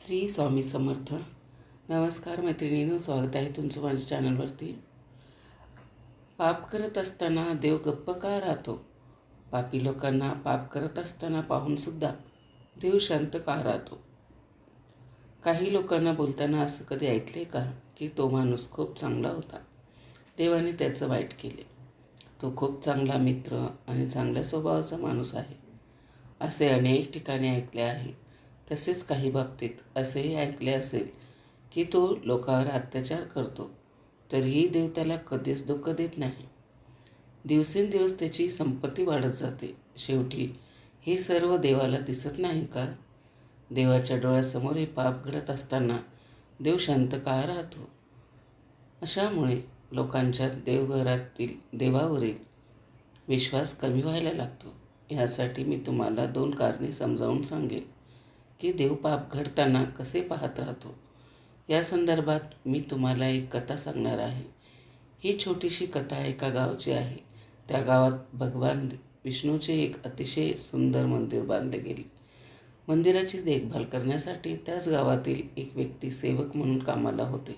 श्री स्वामी समर्थ. नमस्कार मैत्रिणीनं स्वागत आहे तुमचं माझ्या चॅनलवरती. पाप करत असताना देव गप्प का राहतो? पापी लोकांना पाप करत असताना पाहूनसुद्धा देव शांत का राहतो? काही लोकांना बोलताना असं कधी ऐकले का की तो माणूस खूप चांगला होता? देवाने त्याचं वाईट केले. तो खूप चांगला मित्र आणि चांगल्या स्वभावाचा माणूस आहे. असे अनेक ठिकाणी ऐकले आहे. तसेच काही बाबतीत असेही ऐकले असेल की तो लोकांवर अत्याचार करतो तरीही देव त्याला कधीच दुःख देत नाही. दिवसेंदिवस त्याची संपत्ती वाढत जाते. शेवटी हे सर्व देवाला दिसत नाही का? देवाच्या डोळ्यासमोर हे पाप घडत असताना देव शांत का राहतो? अशामुळे लोकांच्या देवघरातील देवावरील विश्वास कमी व्हायला लागतो. यासाठी मी तुम्हाला दोन कारणे समजावून सांगेन. की देवपाप घडताना कसे पाहत राहतो? या संदर्भात मी तुम्हाला एक कथा सांगणार आहे. ही छोटीशी कथा एका गावची आहे. त्या गावात भगवान विष्णूचे एक अतिशय सुंदर मंदिर बांधले गेले. मंदिराची देखभाल करण्यासाठी त्याच गावातील एक व्यक्ती सेवक म्हणून कामाला होते.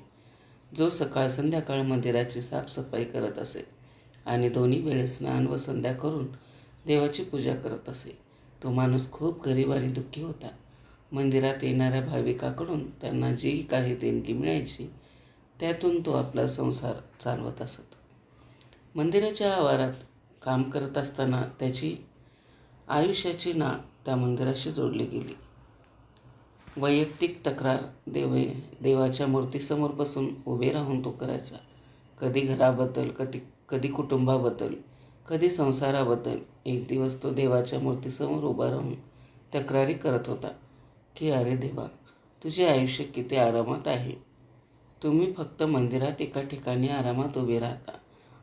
जो सकाळ संध्याकाळ मंदिराची साफसफाई करत असे आणि दोन्ही वेळेस स्नान व संध्या करून देवाची पूजा करत असे. तो माणूस खूप गरीब आणि दुःखी होता. मंदिरात येणाऱ्या भाविकाकडून त्यांना जी काही देणगी मिळायची त्यातून तो आपला संसार चालवत असत. मंदिराच्या आवारात काम करत असताना त्याची आयुष्याची ना त्या मंदिराशी जोडली गेली. वैयक्तिक तक्रार देवे देवाच्या मूर्तीसमोर बसून उभे राहून तो करायचा. कधी घराबद्दल कधी कधी कुटुंबाबद्दल कधी संसाराबद्दल एक दिवस तो देवाच्या मूर्तीसमोर उभा राहून तक्रारी करत होता. की अरे देवा तुझे आयुष्य किती आरामात आहे. तुम्ही फक्त मंदिरात एका ठिकाणी आरामात उभे राहता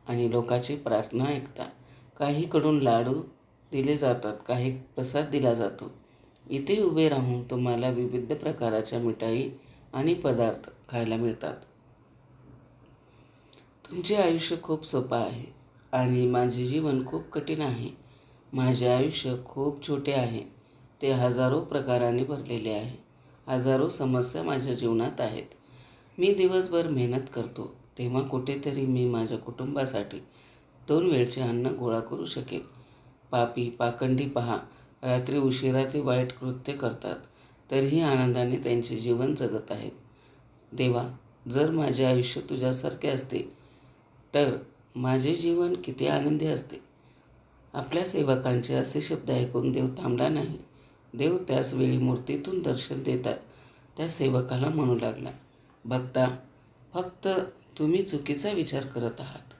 आणि लोकांची प्रार्थना ऐकता. काहीकडून लाडू दिले जातात काही प्रसाद दिला जातो. इथे उभे राहून तुम्हाला विविध प्रकाराच्या मिठाई आणि पदार्थ खायला मिळतात. तुमचे आयुष्य खूप सोपं आहे आणि माझे जीवन खूप कठीण आहे. माझे आयुष्य खूप छोटे आहे. ते हजारो प्रकाराने भरलेले आहे. हजारो समस्या माझ्या जीवनात आहेत. मी दिवसभर मेहनत करतो तेव्हा कुठेतरी मी माझ्या कुटुंबासाठी दोन वेळचे अन्न गोळा करू शकेन. पापी पाखंडी पहा रात्री उशिरा ते वाईट कृत्य करतात तरीही आनंदाने त्यांचे जीवन जगत आहेत. देवा जर माझे आयुष्य तुझ्यासारखे असते तर माझे जीवन किती आनंदी असते. आपल्या सेवकांचे असे शब्द ऐकून देव थांबला नाही. देव त्याच वेळी मूर्तीतून दर्शन देतात त्या सेवकाला म्हणू लागला बघता फक्त तुम्ही चुकीचा विचार करत आहात.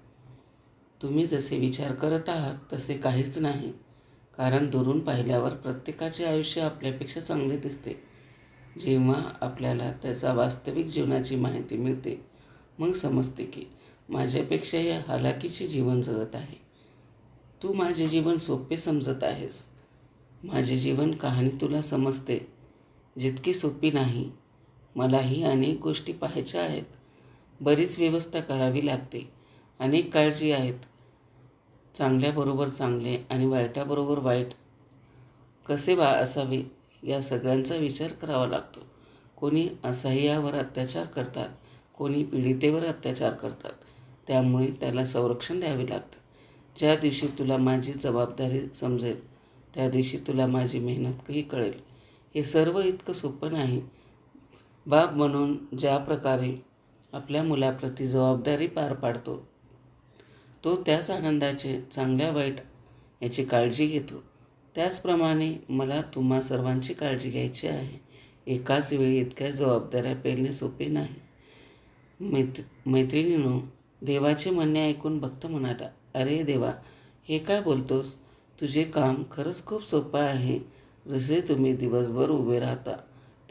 तुम्ही जसे विचार करत आहात तसे काहीच नाही. कारण दुरून पाहिल्यावर प्रत्येकाचे आयुष्य आपल्यापेक्षा चांगले दिसते. जेव्हा आपल्याला त्याचा वास्तविक जीवनाची माहिती मिळते मग समजते की माझ्यापेक्षा या हालाकीचे जीवन जगत आहे. तू माझे जीवन सोपे समजत आहेस. माझी जीवन कहाणी तुला समजते. जितकी सोपी नाही मलाही अनेक गोष्टी पाहायच्या आहेत. बरीच व्यवस्था करावी लागते. अनेक काळजी आहेत. चांगल्याबरोबर चांगले आणि वाईटाबरोबर वाईट कसे वा असावे या सगळ्यांचा विचार करावा लागतो. कोणी असह्यावर अत्याचार करतात कोणी पीडितेवर अत्याचार करतात त्यामुळे त्याला संरक्षण द्यावे लागतं. ज्या दिवशी तुला माझी जबाबदारी समजेल त्या दिवशी तुला माझी मेहनतही कळेल. हे सर्व इतकं सोपं नाही. बाप म्हणून ज्या प्रकारे आपल्या मुलाप्रती जबाबदारी पार पाडतो तो त्याच आनंदाचे चांगल्या वाईट याची काळजी घेतो. त्याचप्रमाणे मला तुम्हा सर्वांची काळजी घ्यायची आहे. एकाच वेळी इतक्या जबाबदाऱ्या पेरणे सोपे नाही. मैत्र मैत्रिणीनो देवाचे म्हणणे ऐकून भक्त म्हणाला अरे देवा हे काय बोलतोस? तुझे काम खरंच खूप सोपं आहे. जसे तुम्ही दिवसभर उभे राहता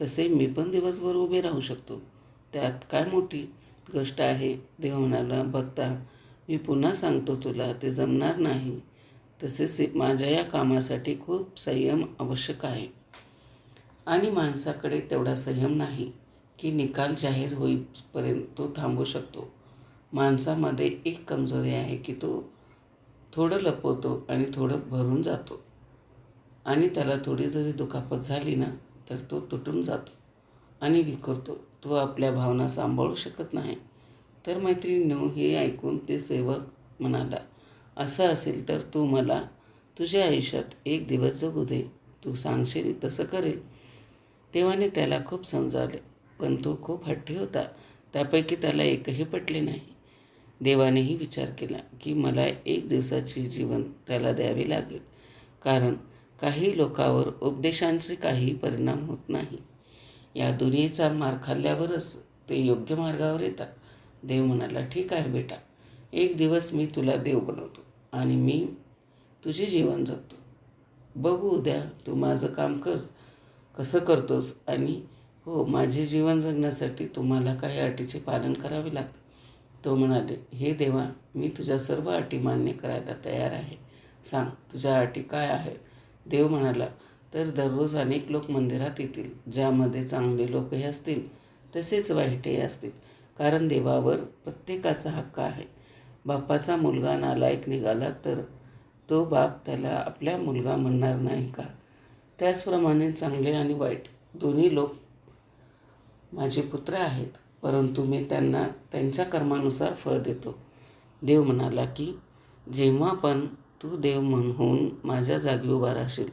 तसे मी पण दिवसभर उभे राहू शकतो. त्यात काय मोठी गोष्ट आहे देव म्हणाला बघता मी पुन्हा सांगतो तुला ते जमणार नाही. तसेच माझ्या या कामासाठी खूप संयम आवश्यक आहे. आणि माणसाकडे तेवढा संयम नाही की निकाल जाहीर होईपर्यंत तो थांबू शकतो. माणसामध्ये एक कमजोरी आहे की तो थोडं लपवतो आणि थोडं भरून जातो. आणि त्याला थोडी जरी दुखापत झाली ना तर तो तुटून जातो आणि विखरतो. तो आपल्या भावना सांभाळू शकत नाही. तर मैत्रिणीनो हे ऐकून ते सेवक म्हणाला असं असेल तर तू मला तुझ्या आयुष्यात एक दिवस जगू दे. तू सांगशील तसं करेल. तेव्हाने त्याला खूप समजावले पण तो खूप हट्टी होता. त्यापैकी त्याला एकही पटले नाही. देवानेही विचार केला की मला एक दिवसाची जीवन त्याला द्यावे लागेल. कारण काही लोकांवर उपदेशांचे काही परिणाम होत नाही. या दुनियेचा मार खाल्ल्यावरच ते योग्य मार्गावर येतात. देव म्हणाला ठीक आहे बेटा एक दिवस मी तुला देव बनवतो आणि मी तुझे जीवन जगतो. बघू उद्या तू माझं काम कर कसं करतोस आणि हो माझे जीवन जगण्यासाठी तुम्हाला काही अटीचे पालन करावे लागते तो म्हणाले हे देवा मी तुझ्या सर्व अटी मान्य करायला तयार आहे. सांग तुझ्या अटी काय आहेत? देव म्हणाला तर दररोज अनेक लोक मंदिरात येतील ज्यामध्ये चांगले लोकही असतील तसेच वाईटही असतील. कारण देवावर प्रत्येकाचा हक्क आहे. बापाचा मुलगा नालायक निघाला तर तो बाप त्याला आपल्या मुलगा म्हणणार नाही का? त्याचप्रमाणे चांगले आणि वाईट दोन्ही लोक माझे पुत्र आहेत. परंतु मी त्यांना त्यांच्या कर्मानुसार फळ देतो. देव म्हणाला की जेव्हा पण तू देव म्हणून माझ्या जागी उभा राहशील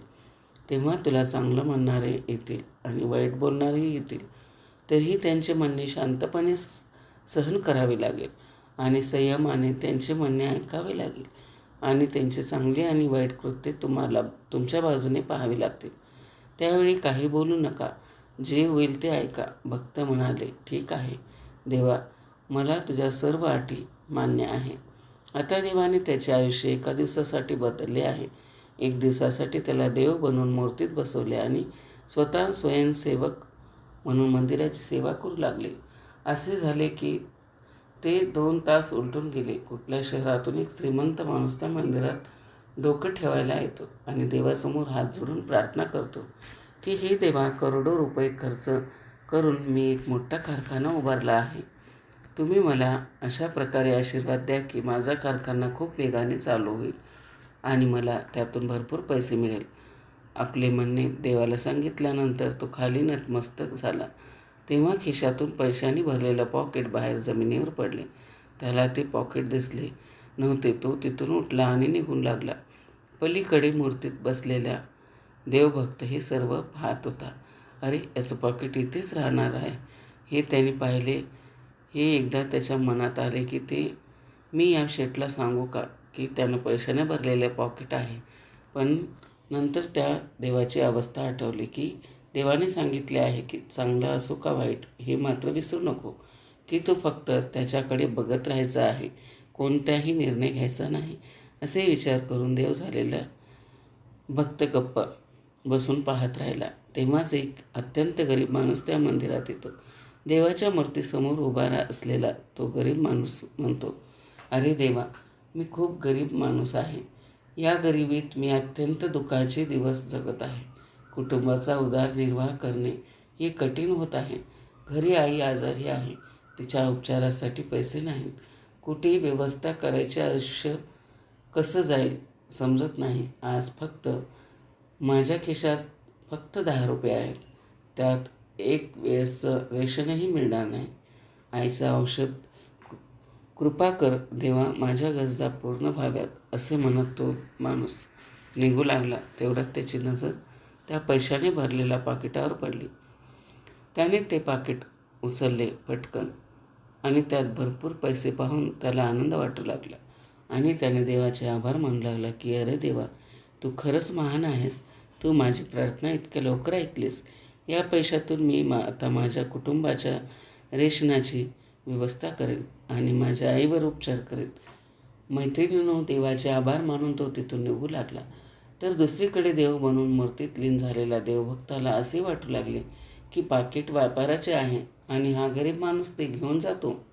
तेव्हा तुला चांगलं म्हणणारे येतील आणि वाईट बोलणारेही येतील. तरीही त्यांचे म्हणणे शांतपणे सहन करावे लागेल आणि संयमाने त्यांचे म्हणणे ऐकावे लागेल आणि त्यांचे चांगले आणि वाईट कृत्य तुम्हाला तुमच्या बाजूने पाहावे लागतील. त्यावेळी काही बोलू नका. जे होईल ते ऐका. भक्त म्हणाले ठीक आहे. देवा मला तुझ्या सर्व अटी मान्य आहे. आता देवाने त्याचे आयुष्य एका दिवसासाठी बदलले आहे. एक दिवसासाठी त्याला देव बनवून मूर्तीत बसवले आणि स्वतः स्वयंसेवक म्हणून मंदिराची सेवा करू लागले. असे झाले की ते दोन तास उलटून गेले. कुठल्या शहरातून एक श्रीमंत माणूस त्या मंदिरात डोकं ठेवायला येतो आणि देवासमोर हात जोडून प्रार्थना करतो. की हे देवा करोडो रुपये खर्च करून मी एक मोठा कारखाना उभारला आहे. तुम्ही मला अशा प्रकारे आशीर्वाद द्या की माझा कारखाना खूप वेगाने चालू होईल आणि मला त्यातून भरपूर पैसे मिळेल. आपले म्हणणे देवाला सांगितल्यानंतर तो खाली नतमस्तक झाला. तेव्हा खिशातून पैशांनी भरलेलं पॉकेट बाहेर जमिनीवर पडले. त्याला ते पॉकेट दिसले. नव्हते तो तिथून उठला आणि निघून लागला. पलीकडे मूर्तीत बसलेल्या देवभक्त हे सर्व पाहत होता. अरे याचं पॉकेट इथेच राहणार आहे. हे त्याने पाहिले. हे एकदा त्याच्या मनात आले की ते मी या शेटला सांगू का की त्यानं पैशाने भरलेले पॉकेट आहे? पण नंतर त्या देवाची अवस्था आठवली की देवाने सांगितले आहे की चांगलं असो का वाईट हे मात्र विसरू नको. की तो फक्त त्याच्याकडे बघत राहायचा आहे. कोणताही निर्णय घ्यायचा नाही. असे विचार करून देव झालेला भक्त गप्पा बसून पाहत राहिला. तेव्हाच एक अत्यंत गरीब माणूस त्या मंदिरात येतो. देवाच्या मूर्तीसमोर उभा असलेला तो गरीब माणूस म्हणतो अरे देवा मी खूप गरीब माणूस आहे. या गरिबीत मी अत्यंत दुःखाचे दिवस जगत आहे. कुटुंबाचा उदरनिर्वाह करणे हे कठीण होत आहे. घरी आई आजारी आहे. तिच्या उपचारासाठी पैसे नाहीत. कुठेही व्यवस्था करायचे आयुष्य कसं जाईल समजत नाही. आज फक्त माझ्या खिशात फक्त दहा रुपये आहेत. त्यात एक वेळेसचं रेशनही मिळणार नाही. आईचं औषध कृपा कर देवा माझ्या गरजा पूर्ण व्हाव्यात असे म्हणत तो माणूस निघू लागला. तेवढ्यात त्याची नजर त्या पैशाने भरलेल्या पाकिटावर पडली. त्याने ते पाकिट उचलले पटकन आणि त्यात भरपूर पैसे पाहून त्याला आनंद वाटू लागला. आणि त्याने देवाचे आभार मानू लागला की अरे देवा तू खरंच महान आहेस. तू माझी प्रार्थना इतक्या लवकर ऐकलीस. या पैशातून मी मा आता माझ्या कुटुंबाच्या रेशनाची व्यवस्था करेन आणि माझ्या आईवर उपचार करेन. मैत्रिणीनं देवाचे आभार मानून तो तिथून निघू लागला. तर दुसरीकडे देव बनून मूर्तीत लीन झालेला देवभक्ताला असे वाटू लागले की पाकिट व्यापाराचे आहे आणि हा गरीब माणूस ते घेऊन जातो.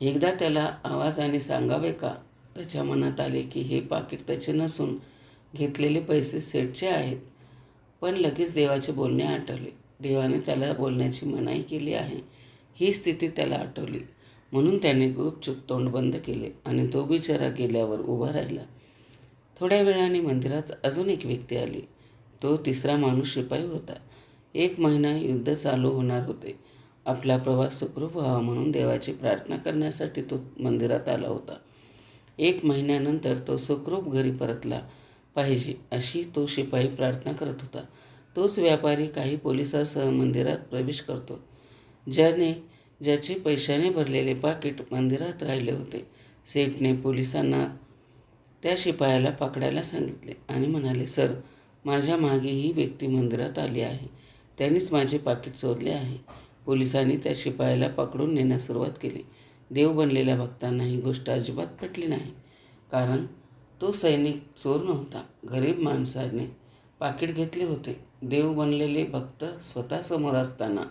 एकदा त्याला आवाजाने सांगावे का? त्याच्या मनात आले की हे पाकिट त्याचे नसून घेतलेले पैसे सेटचे आहेत. पण लगेच देवाचे बोलणे आठवले. देवाने त्याला बोलण्याची मनाई केली आहे. ही स्थिती त्याला आठवली. म्हणून त्याने गुपचूप तोंड बंद केले आणि तो बिचारा गेल्यावर उभा राहिला. थोड्या वेळाने मंदिरात अजून एक व्यक्ती आली. तो तिसरा माणूस शिपाई होता. एक महिना युद्ध चालू होणार होते. आपला प्रवास सुखरूप व्हावा म्हणून देवाची प्रार्थना करण्यासाठी तो मंदिरात आला होता. एक महिन्यानंतर तो सुखरूप घरी परतला. पाहिजे अशी तो शिपाई प्रार्थना करत होता. तोच व्यापारी काही पोलिसासह मंदिरात प्रवेश करतो ज्याने ज्याचे पैशाने भरलेले पाकिट मंदिरात राहिले होते. सेठने पोलिसांना त्या शिपायाला पकडायला सांगितले आणि म्हणाले सर माझ्या मागे ही व्यक्ती मंदिरात आली आहे. त्यांनीच माझे पाकिट चोरले आहे. पोलिसांनी त्या शिपायाला पकडून नेण्यास सुरुवात केली. देव बनलेल्या भक्तांना ही गोष्ट अजिबात पटली नाही कारण तो सैनिक चोर नव्हता. गरीब माणसाने पाकिट घेतले होते. देव बनलेले भक्त स्वतः समोर असताना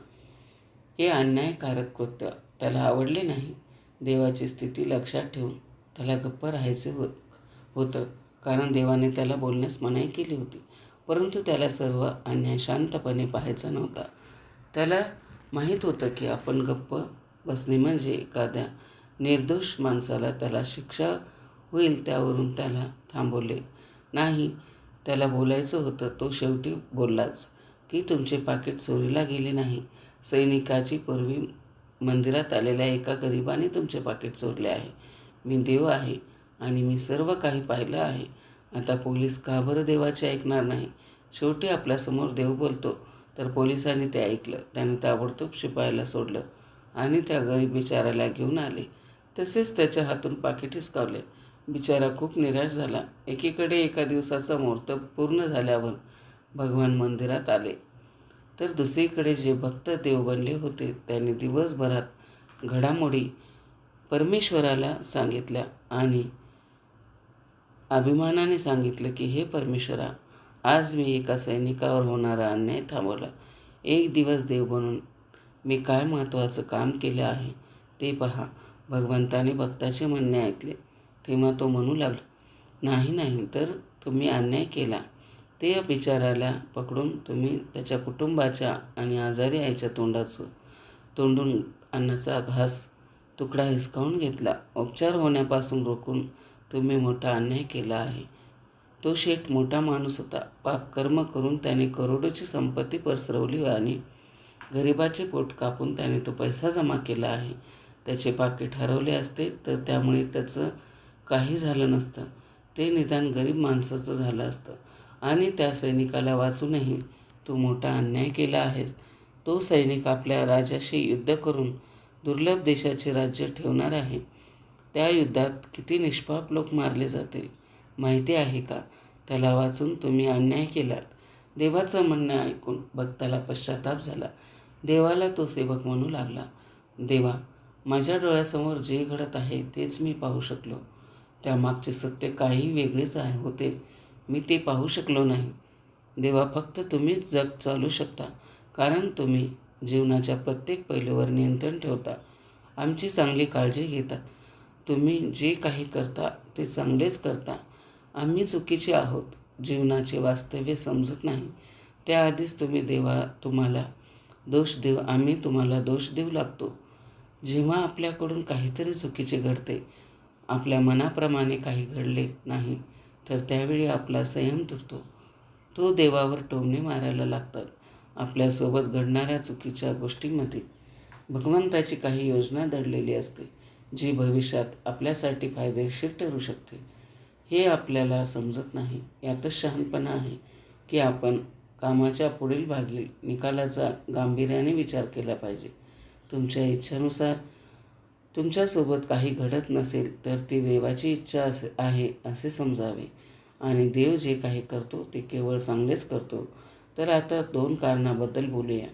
हे अन्यायकारक कृत्य त्याला आवडले नाही. देवाची स्थिती लक्षात ठेवून त्याला गप्प राहायचे हो होतं. कारण देवाने त्याला बोलण्यास मनाई केली होती. परंतु त्याला सर्व अन्याय शांतपणे पाहायचा नव्हता. त्याला माहीत होतं की आपण गप्प बसणे म्हणजे एखाद्या निर्दोष माणसाला त्याला शिक्षा होईल त्यावरून त्याला थांबवले. नाही त्याला बोलायचं होतं तो शेवटी बोललाच की तुमचे पाकिट चोरीला गेले नाही. सैनिकाची पूर्वी मंदिरात आलेल्या एका गरिबाने तुमचे पाकिट चोरले आहे. मी देव आहे आणि मी सर्व काही पाहिलं आहे. आता पोलीस का बरं देवाचे ऐकणार नाही? शेवटी आपल्यासमोर देव बोलतो. तर पोलिसांनी ते ऐकलं. त्याने ताबडतोब शिपायाला सोडलं आणि त्या गरीब बिचाराला घेऊन आले. तसेच त्याच्या हातून पाकिट हिसकावले. बिचारा खूप निराश झाला. एकीकडे एका दिवसाचा मुहूर्त पूर्ण झाल्यावर भगवान मंदिरात आले. तर दुसरीकडे जे भक्त देव बनले होते त्यांनी दिवसभरात घडामोडी परमेश्वराला सांगितल्या आणि अभिमानाने सांगितलं की हे परमेश्वरा आज मी एका सैनिकावर होणारा अन्याय थांबवला. एक दिवस देव बनून मी काय महत्त्वाचं काम केलं आहे ते पहा. भगवंताने भक्ताचे म्हणणे ऐकले. तेव्हा तो म्हणू लागला नाही नाही तर तुम्ही अन्याय केला. ते या बिचाराला पकडून तुम्ही त्याच्या कुटुंबाच्या आणि आजारी आईच्या तोंडाचं तोंडून अन्नाचा घास तुकडा हिसकावून घेतला. उपचार होण्यापासून रोखून तुम्ही मोठा अन्याय केला आहे. तो शेठ मोठा माणूस होता. पाप कर्म करून त्याने करोडोची संपत्ती पसरवली आणि गरिबाचे पोट कापून त्याने तो पैसा जमा केला आहे. त्याचे पाकिट हरवले असते तर त्यामुळे त्याचं काही झालं नसतं. ते निदान गरीब माणसाचं झालं असतं. आणि त्या सैनिकाला वाचूनही तू मोठा अन्याय केला आहेस. तो सैनिक आपल्या राजाशी युद्ध करून दुर्लभ देशाचे राज्य ठेवणार आहे. त्या युद्धात किती निष्पाप लोक मारले जातील माहिती आहे का? त्याला वाचून तुम्ही अन्याय केलात. देवाचं म्हणणं ऐकून भक्ताला पश्चाताप झाला. देवाला तो सेवक म्हणू लागला देवा माझ्या डोळ्यासमोर जे घडत आहे तेच मी पाहू शकलो. त्यामागचे सत्य काही वेगळेच आहे होते. मी ते पाहू शकलो नाही. देवा फक्त तुम्हीच जग चालू शकता. कारण तुम्ही जीवनाच्या प्रत्येक पैलूवर नियंत्रण ठेवता. आमची चांगली काळजी घेता. तुम्ही जे काही करता ते चांगलेच करता. आम्ही चुकीचे आहोत. जीवनाचे वास्तव्य समजत नाही. त्याआधीच तुम्ही देवा तुम्हाला दोष देऊ आम्ही तुम्हाला दोष देऊ लागतो. जेव्हा आपल्याकडून काहीतरी चुकीचे घडते आपल्या मनाप्रमाणे काही घडले नाही तर त्यावेळी आपला संयम तुटतो. तो देवावर टोमणे मारायला लागतात. आपल्यासोबत घडणाऱ्या चुकीच्या गोष्टींमध्ये भगवंताची काही योजना दडलेली असते जी भविष्यात आपल्यासाठी फायदेशीर ठरू शकते. हे आपल्याला समजत नाही. यातच शहाणपणा आहे की आपण कामाच्या पुढील भागी निकालाचा गांभीर्याने विचार केला पाहिजे. तुमच्या इच्छानुसार तुमच्यासोबत काही घडत नसेल तर ती देवाची इच्छा असे आहे असे समजावे. आणि देव जे काही करतो ते केवळ चांगलेच करतो. तर आता दोन कारणाबद्दल बोलूया.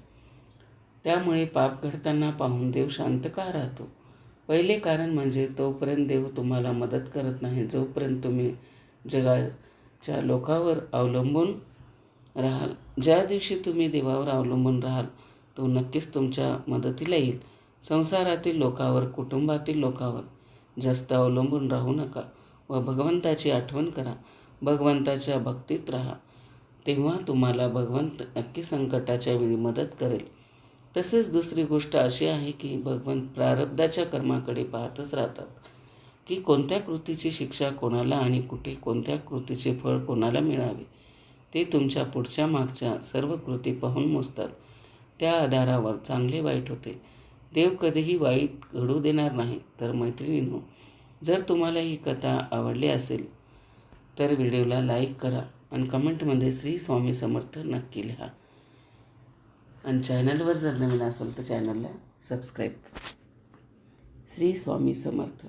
त्यामुळे पाप घडताना पाहून देव शांत का राहतो? पहिले कारण म्हणजे तोपर्यंत देव तुम्हाला मदत करत नाही. जोपर्यंत तुम्ही जगाच्या लोकावर अवलंबून राहाल ज्या दिवशी तुम्ही देवावर अवलंबून राहाल तो नक्कीच तुमच्या मदतीला येईल. संसारातील लोकावर कुटुंबातील लोकावर जास्त अवलंबून राहू नका व भगवंताची आठवण करा. भगवंताच्या भक्तीत राहा. तेव्हा तुम्हाला भगवंत नक्की संकटाच्या वेळी मदत करेल. तसेच दुसरी गोष्ट अशी आहे की भगवंत प्रारब्धाच्या कर्माकडे पाहतच राहतात की कोणत्या कृतीची शिक्षा कोणाला आणि कुठे कोणत्या कृतीचे फळ कोणाला मिळावे ते तुमच्या पुढच्या मागच्या सर्व कृती पाहून मोजतात. त्या आधारावर चांगले वाईट होते देव कधीही वाईट घडू देणार नाही. तर मैत्रिणींनो जर तुम्हाला ही कथा आवडली असेल तर व्हिडिओला लाईक करा आणि कमेंटमध्ये श्री स्वामी समर्थ नक्की लिहा. आणि चॅनलवर जर नवीन असेल तर चॅनलला सबस्क्राईब श्री स्वामी समर्थ.